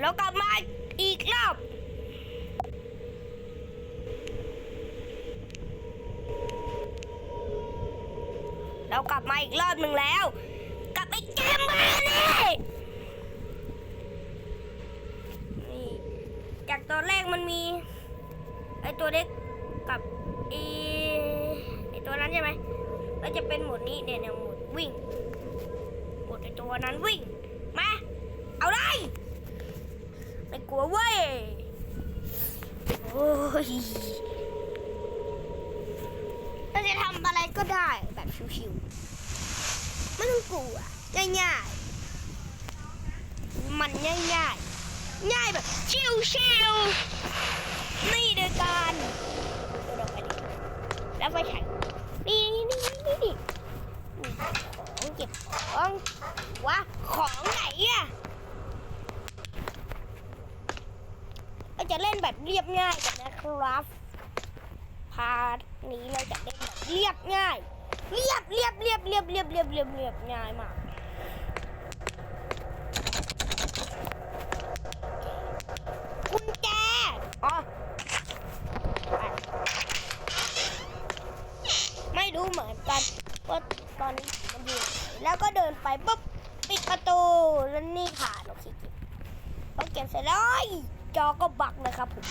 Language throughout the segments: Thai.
แล้วกลับมาอีกรอบเรากลับมาอีกรอบหนึ่งแล้ว กลับไปเกมมานี่นี่จากตอนแรกมันมี ไอตัวเล็กกับไอไอตัวนั้นใช่ไหมแล้วจะเป็นหมวดนี้เนี่ยเนี่ยหมวดวิ่งหมวดไอตัวนั้นวิ่งมาเอาได้ ไม่กลัวเว้ย โอ้ยเราจะทำอะไรก็ได้แบบชิวๆ ไม่ต้องกลัวง่ายๆ มันง่ายๆ ง่ายแบบชิวๆ นี่เดียวกันเราไปดิแล้วไปถ่ายนี่นี่นี่นี่นี่ของเก็บของวะของไหนอะเรา จะเล่นแบบเรียบง่ายกันนะครับ พาร์ทนี้เราจะเล่นแบบเรียบง่าย เรียบเรียบเรียบเรียบเรียบเรียบเรียบเรียบง่ายมากญแจ อ๋อไปไม่รู้เหมือนกันว่าตอนนี้มันอยู่ไหนแล้วก็เดินไปปุ๊บปิดประตู แล้วนี่ค่ะนกขี้เกียจพอเก็บเสร็จแล้วเอ้ยจอก็บักนะครับผม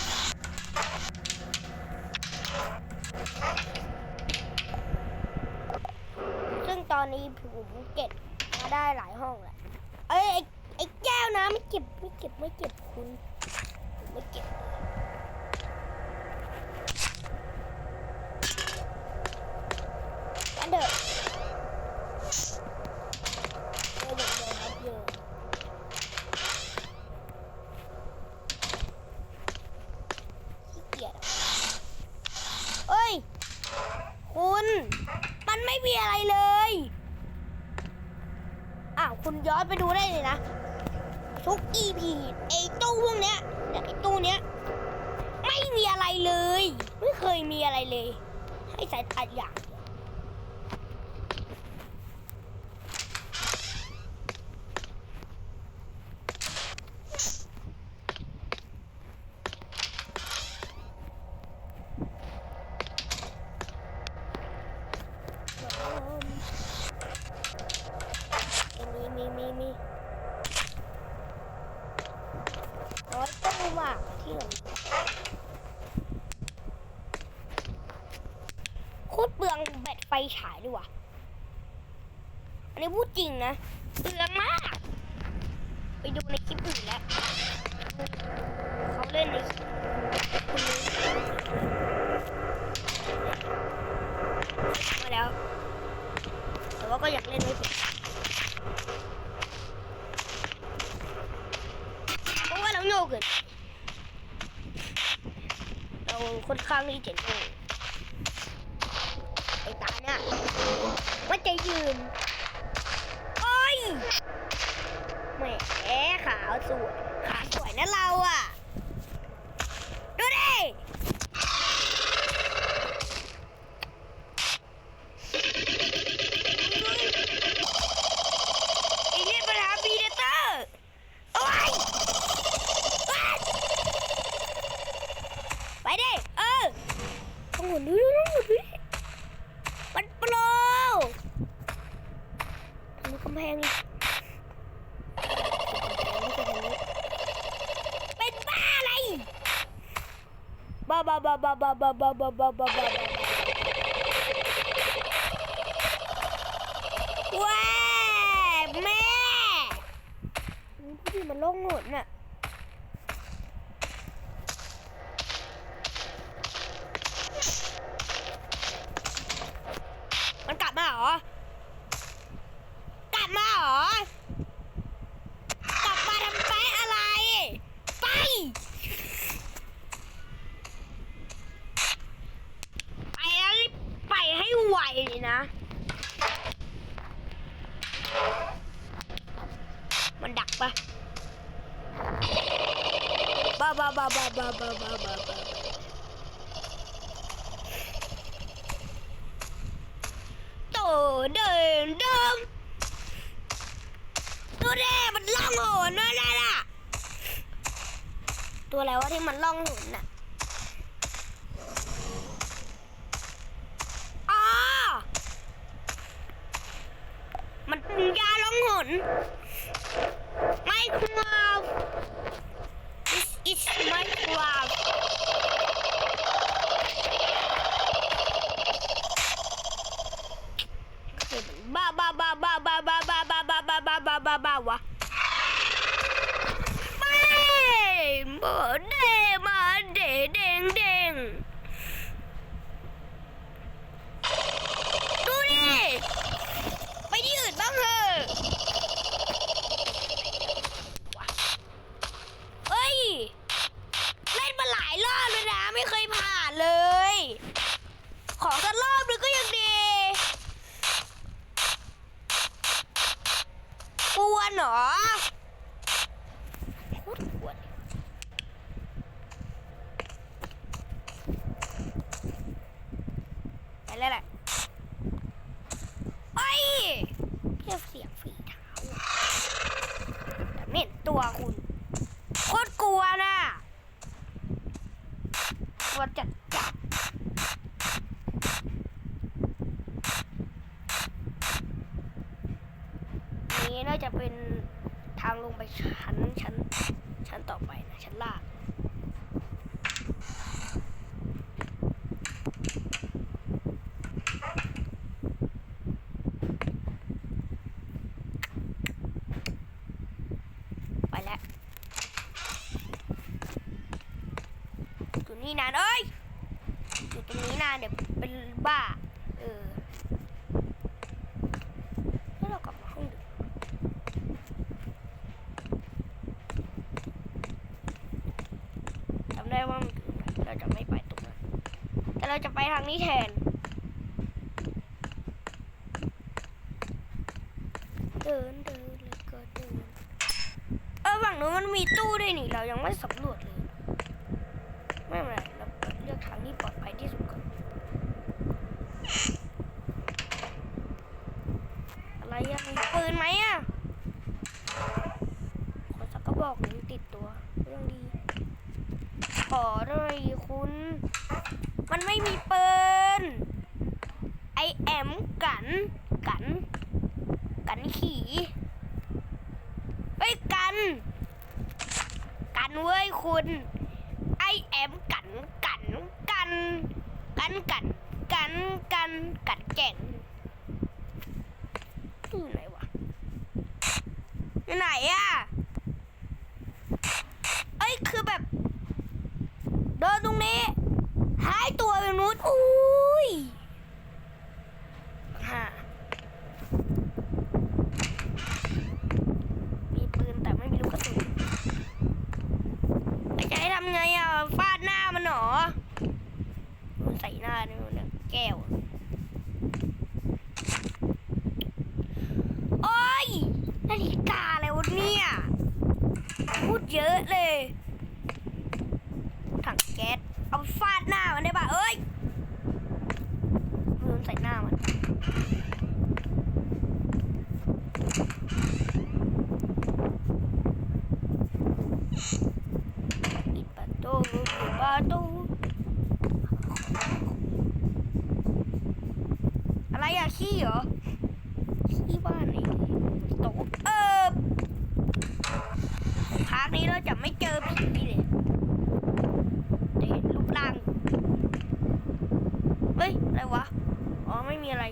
ซึ่งตอนนี้ผมเก็บมาได้หลายห้องแหละ เอ้ยไอ้ไอแก้วนะไม่เก็บไม่เก็บไม่เก็บคุณไม่เก็บกันเถอะเออเดี๋ยวเดี๋ยวครับเดี๋ยวขี้เกียจอะเอ้ย คุณ มันไม่มีอะไรเลย อ้าว คุณย้อน ไปดูได้เลยนะ ทุก EP ไอ้ตู้พวกเนี้ยไอ้ตู้เนี้ย ไม่มีอะไรเลย ไม่เคยมีอะไรเลย ให้สายตาอย่างเดียวมีมีมีมีร้อยตู้มากที่หนึ่งโคตรเปลืองแบตไฟ ฉายด้วยว่ะอันนี้พูดจริงนะเปลืองมาก ไปดูในคลิปอื่นแล้ว เขาเล่นในคุณมาแล้ว แต่ว่าก็อยากเล่นไม่เป็นเพราะว่าเราโง่เกินเราค่อนข้างที่จะโง่ไอ้ตาเนี่ย ว่าจะยืน โอ้ยแหมขาวสวย ขาสวยนะเราอะ ดูดิอีนี่ปัญหาบีเดเตอร์โอ้ยว้ายไปดิ เออต้องหมุนดูดูดูดูมันโปรทะลุกำแพงอีกเป็นบ้าอะไร บ้าบ้าบ้าบ้าบ้าบ้าบ้าบ้าบ้าบ้าบ้าว้าแม่พี่มันโล่งหนน่ะมันกลับมาเหรอ กลับมาเหรอ กลับมาทำแป๊ะอะไร ไป ไปแล้วรีบไป ให้ไวเลยนะ มันดักปะบ้าบ้าบ้าบ้าบ้าบ้าบ้าบ้าบ้าโตเดินเดิมตัวเด้มันล่องหนนั่นแหละตัวอะไรวะที่มันล่องหนน่ะอ๋อ มันยาล่องหน นี้น่าจะเป็นทางลงไปชั้นชั้นชั้นต่อไปนะชั้นล่างไปแล้วอยู่นี่นานเอ้ยอยู่ตรงนี้นานเดี๋ยวเป็นบ้า เออ แล้วเรากลับมาห้องดึกจำได้ว่ามันคืออะไรเราจะไม่ไปตรงนั้น แต่ เราจะไปทางนี้แทนเดินเดินแล้วก็เดินเออฝั่งนู้นมันมีตู้ด้วยนี่เรายังไม่สำรวจเลย ไม่เป็นไรเราเลือกทางที่ปลอดภัยที่สุดก่อนอะไรอะมีปืนไหมอะขอสักกระบอกหนึ่งติดตัวเรื่องดีขอหน่อยคุณ มันไม่มีปืนไอแอมกันกัน กันขี่ไปกัน กันเว้ยคุณ ไอแอมกันกันกัน กันกันกันกันกันแก่นอยู่ไหนวะอยู่ไหนอะาขี้เหรอ ขี้บ้านไหนโตะเออพาร์ทนี้เราจะไม่เจอผีเลยจะเห็นรูปร่าง เฮ้ย อะไรวะ อ๋อ ไม่มีอะไร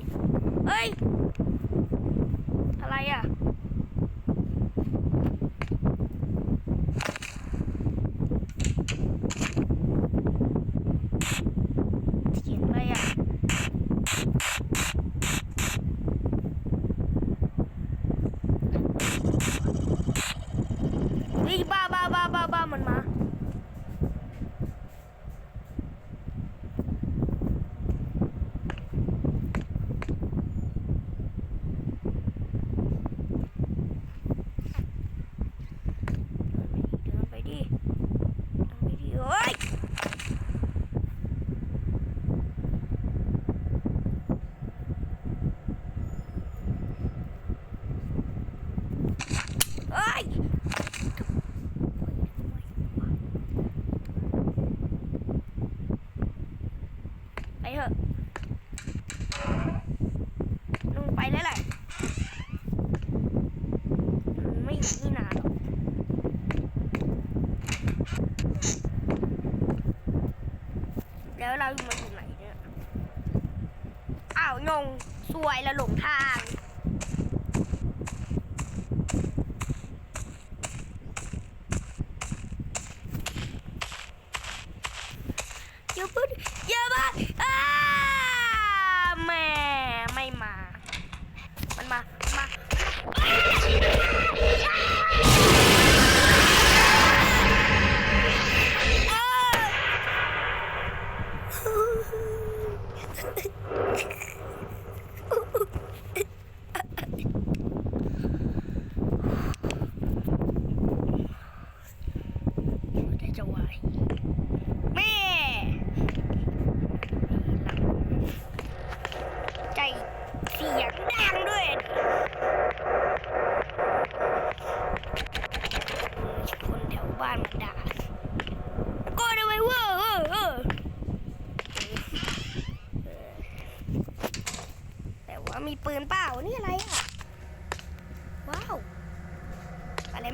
ไปเถอะลงไปแล้วแหละไม่อยู่นี่นานแล้วเรามาอยู่ไหนเนี่ยอ้าวงงสวยแล้วหลงทาง Ha ha ha.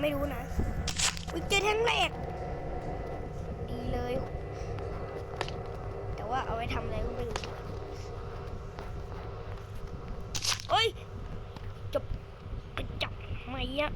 ไม่รู้นะอุ้ยเจอแท่งแรก ดีเลย แต่ว่าเอาไว้ทำอะไรก็ไม่รู้เอ้ยจับจับไม่อะ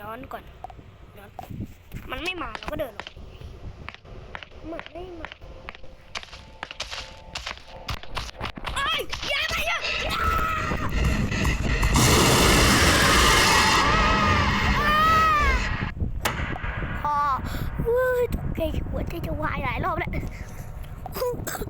ย้อนก่อนย้อนมันไม่มาเราก็เดินออกมันไม่มาไอ้ยาไปยาพอเฮ้ยตกใจหัวใจจะวายหลายรอบแล้ว